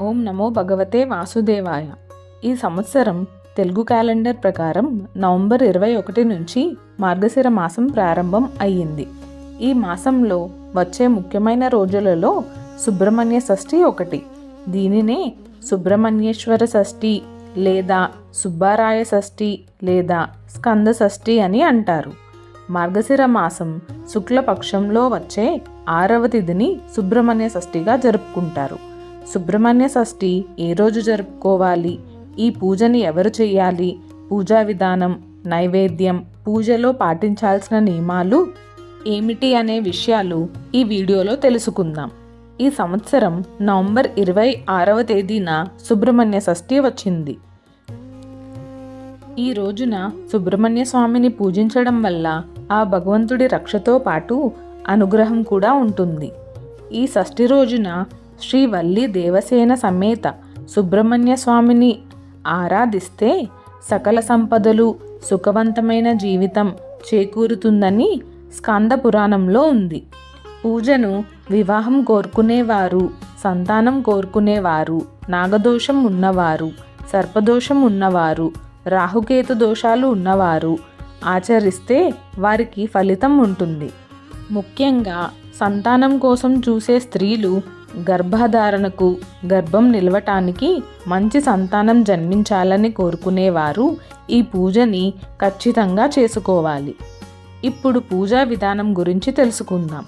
ఓం నమో భగవతే వాసుదేవాయ. ఈ సంవత్సరం తెలుగు క్యాలెండర్ ప్రకారం నవంబర్ ఇరవై ఒకటి నుంచి మార్గశిర మాసం ప్రారంభం అయ్యింది. ఈ మాసంలో వచ్చే ముఖ్యమైన రోజులలో సుబ్రహ్మణ్య షష్ఠి ఒకటి. దీనినే సుబ్రహ్మణ్యేశ్వర షష్ఠి లేదా సుబ్బారాయ షష్ఠి లేదా స్కంద షష్ఠి అని అంటారు. మార్గశిర మాసం శుక్లపక్షంలో వచ్చే ఆరవ తిథిని సుబ్రహ్మణ్య షష్ఠిగా జరుపుకుంటారు. సుబ్రహ్మణ్య షష్ఠి ఏ రోజు జరుపుకోవాలి? ఈ పూజని ఎవరు చేయాలి? పూజా విధానం నైవేద్యం పూజలో పాటించాల్సిన నియమాలు ఏమిటి అనే విషయాలు ఈ వీడియోలో తెలుసుకుందాం. ఈ సంవత్సరం నవంబర్ ఇరవై ఆరవ తేదీన సుబ్రహ్మణ్య షష్ఠి వచ్చింది. ఈ రోజున సుబ్రహ్మణ్య స్వామిని పూజించడం వల్ల ఆ భగవంతుడి రక్షతో పాటు అనుగ్రహం కూడా ఉంటుంది. ఈ షష్ఠి రోజున శ్రీ వల్లి దేవసేన సమేత సుబ్రహ్మణ్య స్వామిని ఆరాధిస్తే సకల సంపదలు సుఖవంతమైన జీవితం చేకూరుతుందని స్కంద పురాణంలో ఉంది. పూజను వివాహం కోరుకునేవారు సంతానం కోరుకునేవారు నాగదోషం ఉన్నవారు సర్పదోషం ఉన్నవారు రాహుకేతు దోషాలు ఉన్నవారు ఆచరిస్తే వారికి ఫలితం ఉంటుంది. ముఖ్యంగా సంతానం కోసం చూసే స్త్రీలు గర్భధారణకు గర్భం నిలవటానికి మంచి సంతానం జన్మించాలని కోరుకునేవారు ఈ పూజని ఖచ్చితంగా చేసుకోవాలి. ఇప్పుడు పూజా విధానం గురించి తెలుసుకుందాం.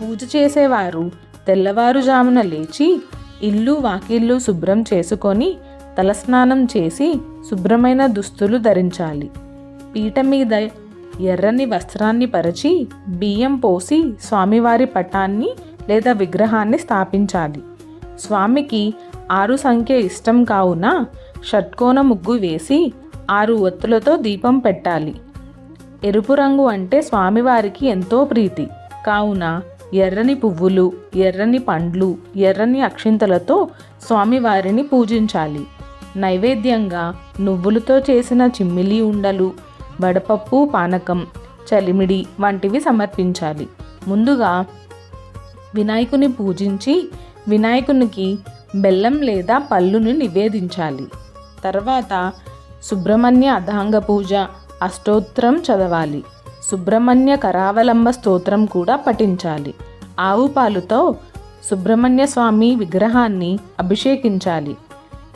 పూజ చేసేవారు తెల్లవారుజామున లేచి ఇల్లు వాకిళ్ళు శుభ్రం చేసుకొని తలస్నానం చేసి శుభ్రమైన దుస్తులు ధరించాలి. పీట మీద ఎర్రని వస్త్రాన్ని పరిచి బియ్యం పోసి స్వామివారి పటాన్ని లేదా విగ్రహాన్ని స్థాపించాలి. స్వామికి ఆరు సంఖ్య ఇష్టం కావున షట్కోణ ముగ్గు వేసి ఆరు ఒత్తులతో దీపం పెట్టాలి. ఎరుపు రంగు అంటే స్వామివారికి ఎంతో ప్రీతి. కావున ఎర్రని పువ్వులు ఎర్రని పండ్లు ఎర్రని అక్షింతలతో స్వామివారిని పూజించాలి. నైవేద్యంగా నువ్వులతో చేసిన చిమ్మిలి ఉండలు వడపప్పు పానకం చలిమిడి వంటివి సమర్పించాలి. ముందుగా వినాయకుని పూజించి వినాయకునికి బెల్లం లేదా పళ్ళును నివేదించాలి. తర్వాత సుబ్రహ్మణ్య అధాంగ పూజ అష్టోత్తరం చదవాలి. సుబ్రహ్మణ్య కరావలంబ స్తోత్రం కూడా పఠించాలి. ఆవు పాలుతో సుబ్రహ్మణ్య స్వామి విగ్రహాన్ని అభిషేకించాలి.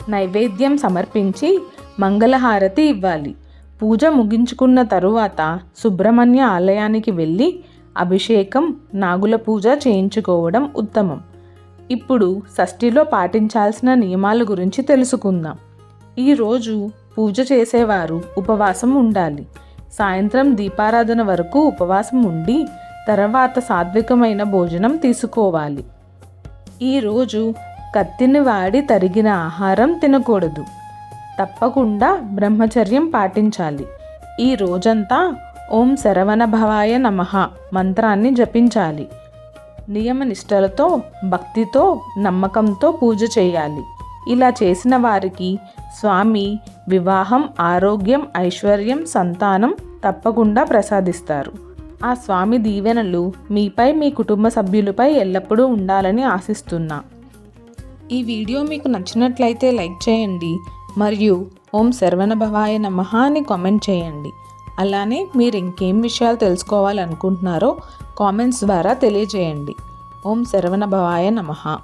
నైవేద్యం సమర్పించి మంగళహారతి ఇవ్వాలి. పూజ ముగించుకున్న తరువాత సుబ్రహ్మణ్య ఆలయానికి వెళ్ళి అభిషేకం నాగుల పూజ చేయించుకోవడం ఉత్తమం. ఇప్పుడు షష్ఠిలో పాటించాల్సిన నియమాల గురించి తెలుసుకుందాం. ఈరోజు పూజ చేసేవారు ఉపవాసం ఉండాలి. సాయంత్రం దీపారాధన వరకు ఉపవాసం ఉండి తర్వాత సాత్వికమైన భోజనం తీసుకోవాలి. ఈరోజు కత్తిని వాడి తరిగిన ఆహారం తినకూడదు. తప్పకుండా బ్రహ్మచర్యం పాటించాలి. ఈ రోజంతా ఓం శరవణ భవాయ నమ. మంత్రాన్ని జపించాలి. నియమనిష్టలతో భక్తితో నమ్మకంతో పూజ చేయాలి. ఇలా చేసిన వారికి స్వామి వివాహం ఆరోగ్యం ఐశ్వర్యం సంతానం తప్పకుండా ప్రసాదిస్తారు. ఆ స్వామి దీవెనలు మీపై మీ కుటుంబ సభ్యులపై ఎల్లప్పుడూ ఉండాలని ఆశిస్తున్నా. ఈ వీడియో మీకు నచ్చినట్లయితే లైక్ చేయండి మరియు ఓం శరవణ భవాయ నమః అని కామెంట్ చేయండి. అలానే మీరు ఇంకేం విషయాలు తెలుసుకోవాలనుకుంటున్నారో కామెంట్స్ ద్వారా తెలియజేయండి. ఓం శరవణ భవాయ నమః.